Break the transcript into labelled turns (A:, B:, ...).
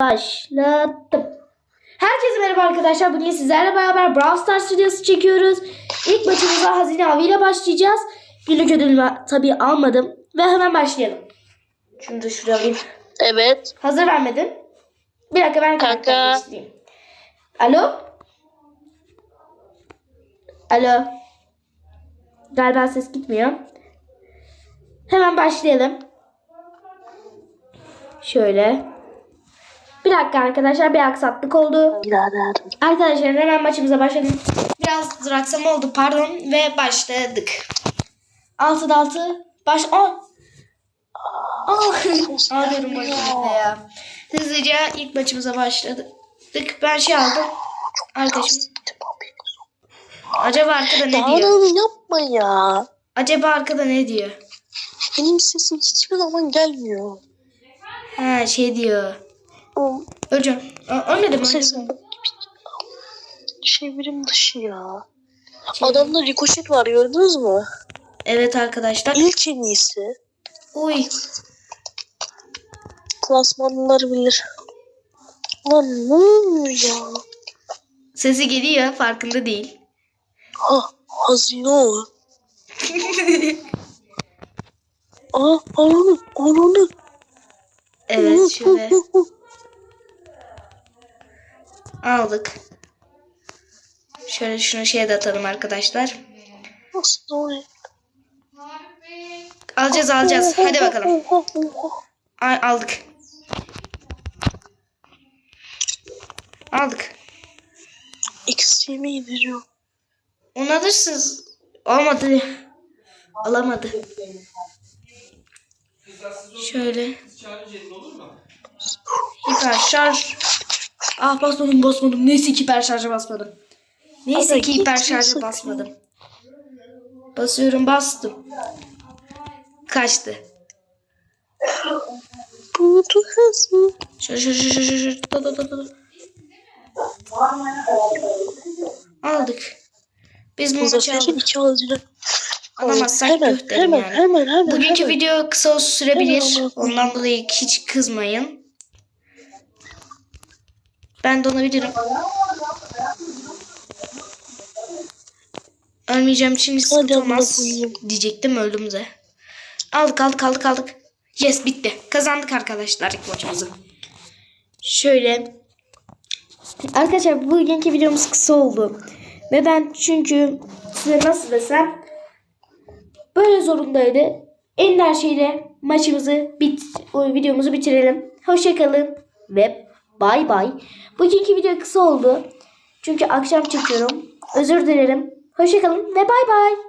A: Başlattım. Herkese merhaba arkadaşlar. Bugün sizlerle beraber Brawl Stars videosu çekiyoruz. İlk maçımıza Hazine Avı ile başlayacağız. Günlük ödülümü tabii almadım. Ve hemen başlayalım. Şunu da şuraya alayım.
B: Evet.
A: Hazır vermedin. Bir dakika ben
B: Kanka.
A: değiştireyim. Alo? Alo? Galiba ses gitmiyor. Hemen başlayalım. Şöyle. Bir dakika arkadaşlar bir aksaklık oldu. Arkadaşlar hemen maçımıza başladık. Biraz duraksama oldu pardon ve başladık. 6'da 6 baş... Aa! Aa! Ağlıyorum maçımda ya. Hızlıca ilk maçımıza başladık. Ben şey aldım. Arkadaşım. Acaba arkada ne diyor?
B: Dağılım yapma ya.
A: Acaba arkada ne diyor?
B: Benim sesim hiçbir zaman gelmiyor.
A: Ha şey diyor.
B: O
A: Öleceğim. Ölmedim ölmedim.
B: çevirim dışı ya. Adamda rikoşet var gördünüz mü?
A: Evet arkadaşlar.
B: İlk en iyisi.
A: Uy.
B: Klasmanlar bilir. Lan ne oluyor ya?
A: Sesi geliyor farkında değil.
B: Ha hazine o. Aa ananı ananı.
A: Evet şöyle aldık. Şöyle şunu şeye de atalım arkadaşlar. Alacağız alacağız. Hadi bakalım. Ay, aldık. Aldık.
B: Eksiğimi indiriyor.
A: Onu alırsınız. Olmadı. Alamadı. Şöyle. Hiper şarj. Ah basmadım basmadım. Neyse ki hiper şarja basmadım. Neyse ki hiper şarja basmadım. Basıyorum bastım. Kaçtı.
B: Budu hızlı.
A: Şöyle şöyle şöyle şöyle şöyle. Da, da, da, da. Aldık. Biz bu maçı aldık. Alamazsak
B: hemen, hemen,
A: yani.
B: hemen, hemen,
A: Bugünkü
B: hemen.
A: video kısa sürebilir.
B: Hemen.
A: Ondan dolayı hiç kızmayın. Ben donabilirim. Ölmeyeceğim için hiç sıkıntı olmaz. Diyecektim öldüm de. Aldık aldık aldık aldık. Yes bitti. Kazandık arkadaşlar ilk maçımızı. Şöyle. Arkadaşlar bugünkü videomuz kısa oldu. Ve ben çünkü size nasıl desem böyle zorundaydı. En her şeyle maçımızı bit videomuzu bitirelim. Hoşçakalın ve bay bay. Bugünkü video kısa oldu. Çünkü akşam çekiyorum. Özür dilerim. Hoşçakalın ve bay bay.